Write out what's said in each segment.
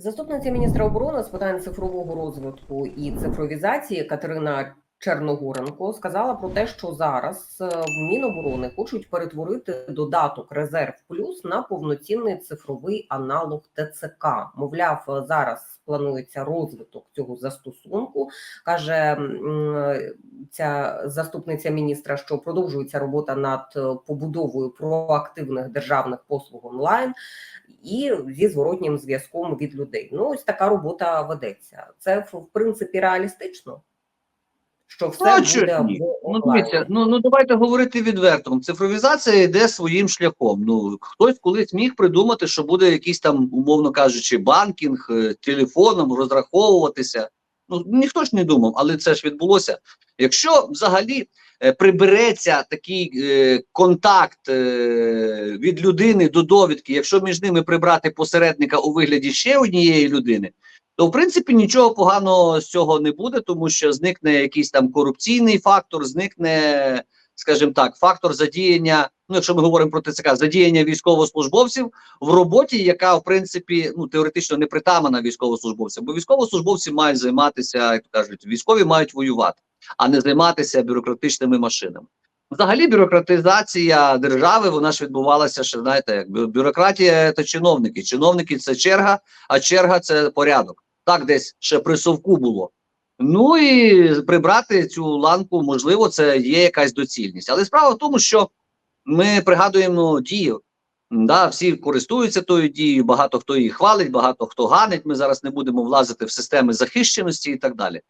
Заступниця міністра оборони з питань цифрового розвитку і цифровізації Катерина Черногоренко сказала про те, що зараз е, в Міноборони хочуть перетворити додаток Резерв Плюс на повноцінний цифровий аналог ТЦК. Мовляв, е, зараз планується розвиток цього застосунку. каже ця заступниця міністра, що продовжується робота над е, побудовою проактивних державних послуг онлайн і зі зворотнім зв'язком від людей. Ну, ось така робота ведеться. Це в принципі реалістично, що все Ну, а буде ні? Ну, дивіться, ну, ну давайте говорити відверто. Цифровізація йде своїм шляхом. Ну хтось колись міг придумати, що буде якийсь там, умовно кажучи, банкінг е, телефоном розраховуватися. Ну ніхто ж не думав, але це ж відбулося. Якщо взагалі прибереться такий е, контакт е, від людини до довідки, якщо між ними прибрати посередника у вигляді ще однієї людини, то в принципі нічого поганого з цього не буде, тому що зникне якийсь там корупційний фактор, зникне, скажімо так, фактор задіяння. Ну, якщо ми говоримо про ТЦК, задіяння військовослужбовців в роботі, яка в принципі ну теоретично не притамана військовослужбовцям, бо військовослужбовці мають займатися, як то кажуть, військові мають воювати, а не займатися бюрократичними машинами. Взагалі, бюрократизація держави вона ж відбувалася ще знаєте, як бюрократія це чиновники. Чиновники це черга, а черга це порядок. Так десь ще при совку було. Ну і прибрати цю ланку, можливо, це є якась доцільність. Але справа в тому, що ми пригадуємо дію. Да, всі користуються тою дією, багато хто її хвалить, багато хто ганить. Ми зараз не будемо влазити в системи захищеності і так далі.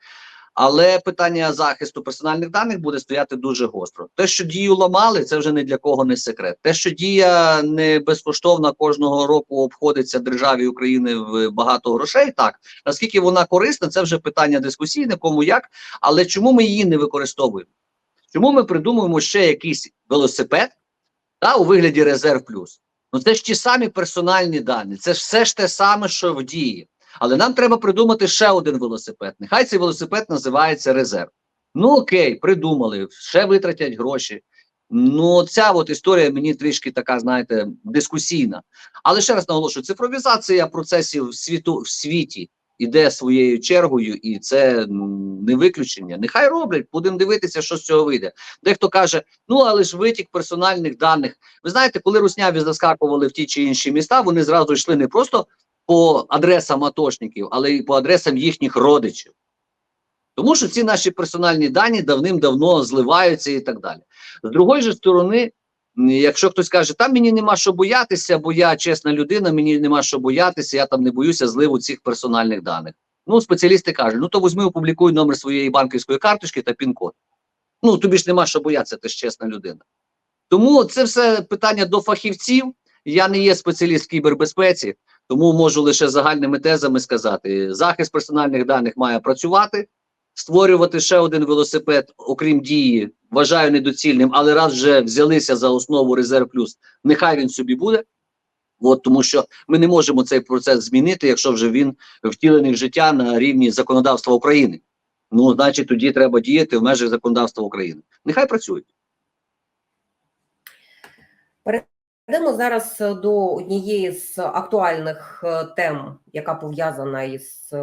Але питання захисту персональних даних буде стояти дуже гостро. Те, що дію ламали, це вже ні для кого не секрет. Те, що дія не безкоштовна кожного року обходиться державі України в багато грошей, так наскільки вона корисна, це вже питання дискусійне, кому як. Але чому ми її не використовуємо? Чому ми придумуємо ще якийсь велосипед та, у вигляді резерв плюс? Ну це ж ті самі персональні дані, це ж все ж те саме, що в дії. Але нам треба придумати ще один велосипед. Нехай цей велосипед називається резерв. Ну окей, придумали, ще витратять гроші. Ну, ця от історія мені трішки така, знаєте, дискусійна. Але ще раз наголошую: цифровізація процесів в світу в світі іде своєю чергою, і це ну, не виключення. Нехай роблять, будемо дивитися, що з цього вийде. Дехто каже: ну але ж витік персональних даних. Ви знаєте, коли русняві заскакували в ті чи інші міста, вони зразу йшли не просто по адресам атошників, але й по адресам їхніх родичів. Тому що ці наші персональні дані давним-давно зливаються і так далі. З другої ж сторони, якщо хтось каже, там мені нема що боятися, бо я чесна людина, мені нема що боятися, я там не боюся зливу цих персональних даних. Ну, спеціалісти кажуть, ну то візьми, опублікуй номер своєї банківської карточки та пін-код. Ну, тобі ж нема що боятися, ти ж чесна людина. Тому це все питання до фахівців. Я не є спеціаліст кібербезпеці, тому можу лише загальними тезами сказати: захист персональних даних має працювати, створювати ще один велосипед, окрім дії, вважаю недоцільним, але раз вже взялися за основу резерв плюс, нехай він собі буде. От тому, що ми не можемо цей процес змінити, якщо вже він втілений в життя на рівні законодавства України. Ну, значить, тоді треба діяти в межах законодавства України. Нехай працюють. Перейдемо зараз е, до однієї з актуальних е, тем, яка пов'язана із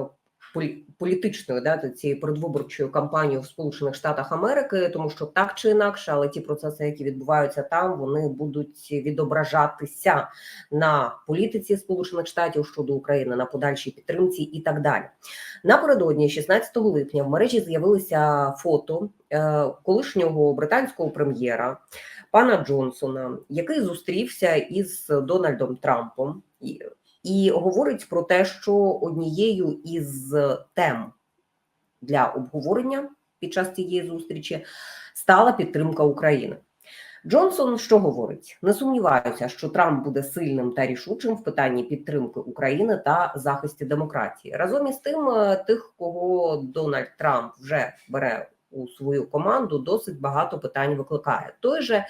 політичною да, цією передвиборчою кампанією в Сполучених Штатах Америки, тому що так чи інакше, але ті процеси, які відбуваються там, вони будуть відображатися на політиці Сполучених Штатів щодо України, на подальшій підтримці і так далі. Напередодні, 16 липня, в мережі з'явилися фото е, колишнього британського прем'єра пана Джонсона, який зустрівся із Дональдом Трампом, і, говорить про те, що однією із тем для обговорення під час цієї зустрічі стала підтримка України. Джонсон що говорить? Не сумніваюся, що Трамп буде сильним та рішучим в питанні підтримки України та захисті демократії. Разом із тим, е, тих, кого Дональд Трамп вже бере у свою команду, досить багато питань викликає. Той же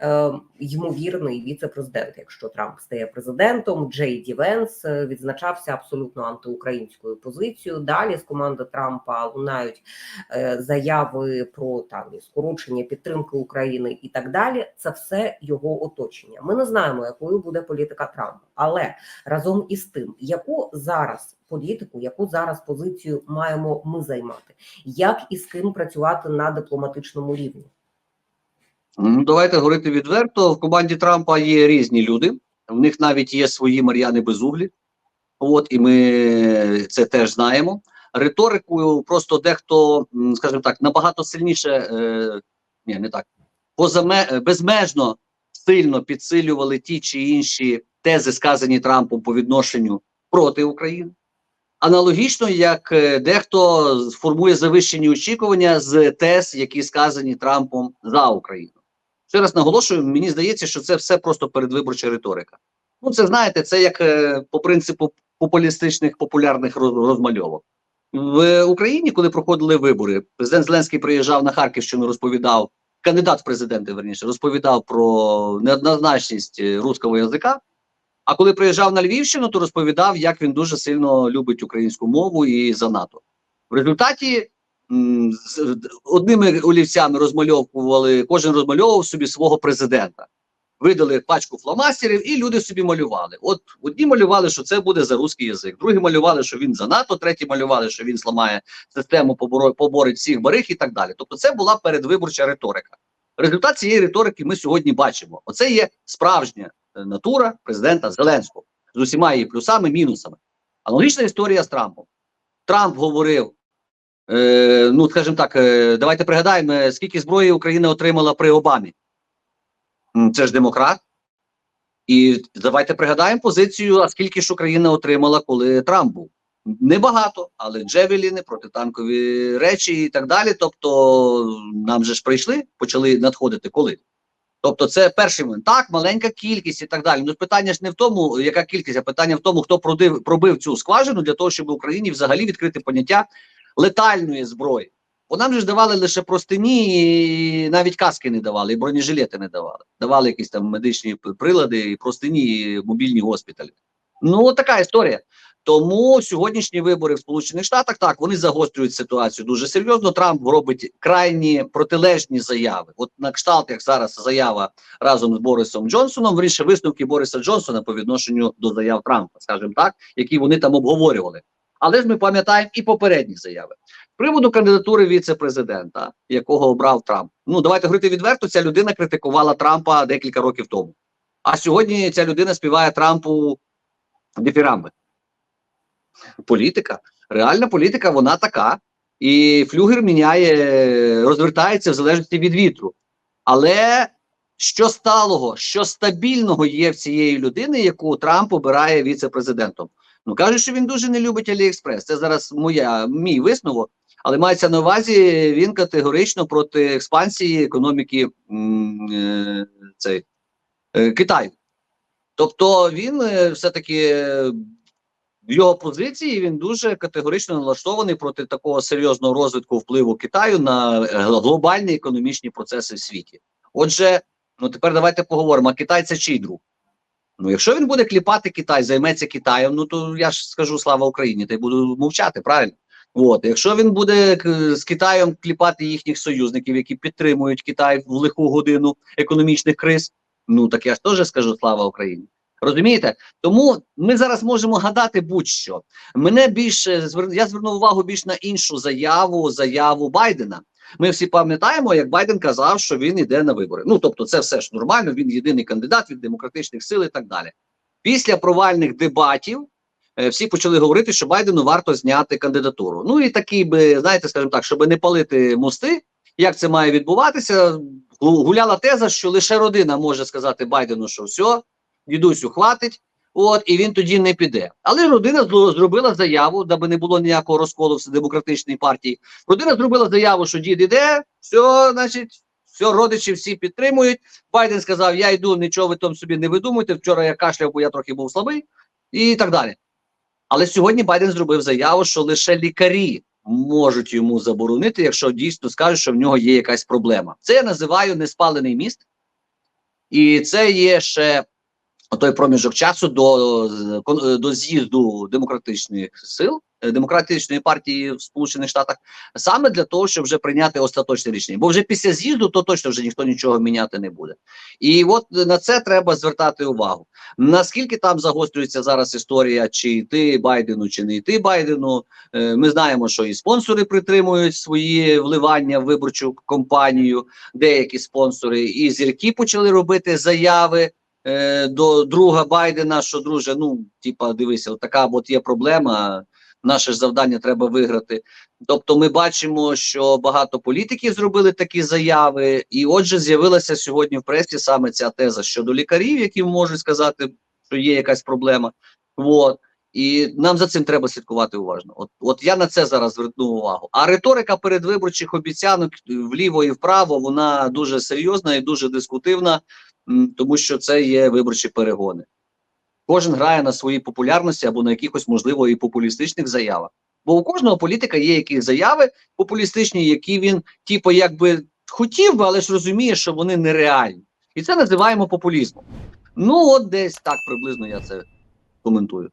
е, ймовірний віце-президент, якщо Трамп стає президентом, Джей Ді Венс е, відзначався абсолютно антиукраїнською позицією. Далі з команди Трампа лунають е, заяви про там скорочення підтримки України і так далі. Це все його оточення. Ми не знаємо, якою буде політика Трампа, але разом із тим, яку зараз політику, яку зараз позицію маємо ми займати, як і з ким працювати на дипломатичному рівні. Ну, давайте говорити відверто. В команді Трампа є різні люди. В них навіть є свої Мар'яни Безуглі. От і ми це теж знаємо. Риторику просто дехто, скажімо так, набагато сильніше, е, ні, не так, позаме, безмежно сильно підсилювали ті чи інші тези, сказані Трампом по відношенню проти України. Аналогічно, як е, дехто формує завищені очікування з тез, які сказані Трампом за Україну. Ще раз наголошую, мені здається, що це все просто передвиборча риторика. Ну, це знаєте, це як е, по принципу популістичних популярних роз- розмальовок. В Україні, коли проходили вибори, президент Зеленський приїжджав на Харківщину, розповідав, кандидат в президенти, верніше, розповідав про неоднозначність е, руського язика. А коли приїжджав на Львівщину, то розповідав, як він дуже сильно любить українську мову і за НАТО. В результаті з- одними олівцями розмальовували, кожен розмальовував собі свого президента. Видали пачку фломастерів, і люди собі малювали. От одні малювали, що це буде за русський язик, другі малювали, що він за НАТО, треті малювали, що він зламає систему, поборить всіх бариг і так далі. Тобто, це була передвиборча риторика. Результат цієї риторики ми сьогодні бачимо. Оце є справжня натура президента Зеленського з усіма її плюсами, мінусами. Аналогічна історія з Трампом. Трамп говорив: е, ну, скажімо так, е, давайте пригадаємо, е, скільки зброї Україна отримала при Обамі. Це ж демократ. І давайте пригадаємо позицію, а скільки ж Україна отримала, коли Трамп був. Небагато, але джевеліни, протитанкові речі і так далі. Тобто, нам же ж прийшли, почали надходити коли. Тобто, це перший момент. Так, маленька кількість і так далі. Ну питання ж не в тому, яка кількість, а питання в тому, хто продив, пробив цю скважину для того, щоб в Україні взагалі відкрити поняття летальної зброї. Бо нам же ж давали лише простині, і навіть каски не давали, і бронежилети не давали. Давали якісь там медичні прилади, і простині, і мобільні госпіталі. Ну, така історія. Тому сьогоднішні вибори в Сполучених Штатах так вони загострюють ситуацію дуже серйозно. Трамп робить крайні протилежні заяви. От на кшталт, як зараз заява разом з Борисом Джонсоном, вирішив висновки Бориса Джонсона по відношенню до заяв Трампа, скажімо так, які вони там обговорювали. Але ж ми пам'ятаємо і попередні заяви. З приводу кандидатури віце-президента, якого обрав Трамп. Ну давайте говорити відверто. Ця людина критикувала Трампа декілька років тому. А сьогодні ця людина співає Трампу дифірамби. Політика, реальна політика, вона така. І флюгер міняє, розвертається в залежності від вітру. Але що сталого, що стабільного є в цієї людини, яку Трамп обирає віце-президентом? Ну кажуть, що він дуже не любить Аліекспрес. Це зараз моя мій висновок. Але мається на увазі, він категорично проти експансії економіки е, цей, е, Китаю. Тобто він е, все-таки в його позиції він дуже категорично налаштований проти такого серйозного розвитку впливу Китаю на е, глобальні економічні процеси в світі. Отже, ну тепер давайте поговоримо: а Китай це чий друг? Ну, якщо він буде кліпати Китай, займеться Китаєм, ну то я ж скажу слава Україні, та й буду мовчати, правильно? От, якщо він буде з Китаєм кліпати їхніх союзників, які підтримують Китай в лиху годину економічних криз, ну так я ж теж скажу слава Україні. Розумієте? Тому ми зараз можемо гадати будь-що. Мене більше я звернув увагу більш на іншу заяву, заяву Байдена. Ми всі пам'ятаємо, як Байден казав, що він йде на вибори. Ну тобто, це все ж нормально. Він єдиний кандидат від демократичних сил і так далі. Після провальних дебатів е, всі почали говорити, що Байдену варто зняти кандидатуру. Ну і такий би, знаєте, скажімо так, щоб не палити мости, як це має відбуватися, гуляла теза, що лише родина може сказати Байдену, що все, дідусю, хватить. От і він тоді не піде. Але родина зробила заяву, даби не було ніякого розколу в демократичній партії. Родина зробила заяву, що дід іде, все, значить, все, родичі всі підтримують. Байден сказав: Я йду, нічого ви там собі не видумуйте. Вчора я кашляв, бо я трохи був слабий, і так далі. Але сьогодні Байден зробив заяву, що лише лікарі можуть йому заборонити, якщо дійсно скажуть, що в нього є якась проблема. Це я називаю неспалений міст, і це є ще той проміжок часу до, до з'їзду демократичних сил е, демократичної партії в Сполучених Штатах, саме для того, щоб вже прийняти остаточне рішення. Бо вже після з'їзду то точно вже ніхто нічого міняти не буде. І от на це треба звертати увагу. Наскільки там загострюється зараз історія, чи йти Байдену, чи не йти Байдену. Е, Ми знаємо, що і спонсори притримують свої вливання в виборчу кампанію, деякі спонсори, і зірки почали робити заяви е, до друга Байдена, що друже, ну типа, дивися, така от є проблема. Наше ж завдання треба виграти. Тобто, ми бачимо, що багато політиків зробили такі заяви, і отже, з'явилася сьогодні в пресі саме ця теза щодо лікарів, які можуть сказати, що є якась проблема. От. І нам за цим треба слідкувати уважно. От, от я на це зараз зверну увагу. А риторика передвиборчих обіцянок вліво і вправо вона дуже серйозна і дуже дискутивна, тому що це є виборчі перегони. Кожен грає на своїй популярності або на якихось, можливо, і популістичних заявах. Бо у кожного політика є якісь заяви популістичні, які він, типу, якби хотів би, але ж розуміє, що вони нереальні. І це називаємо популізмом. Ну, от десь так приблизно я це коментую.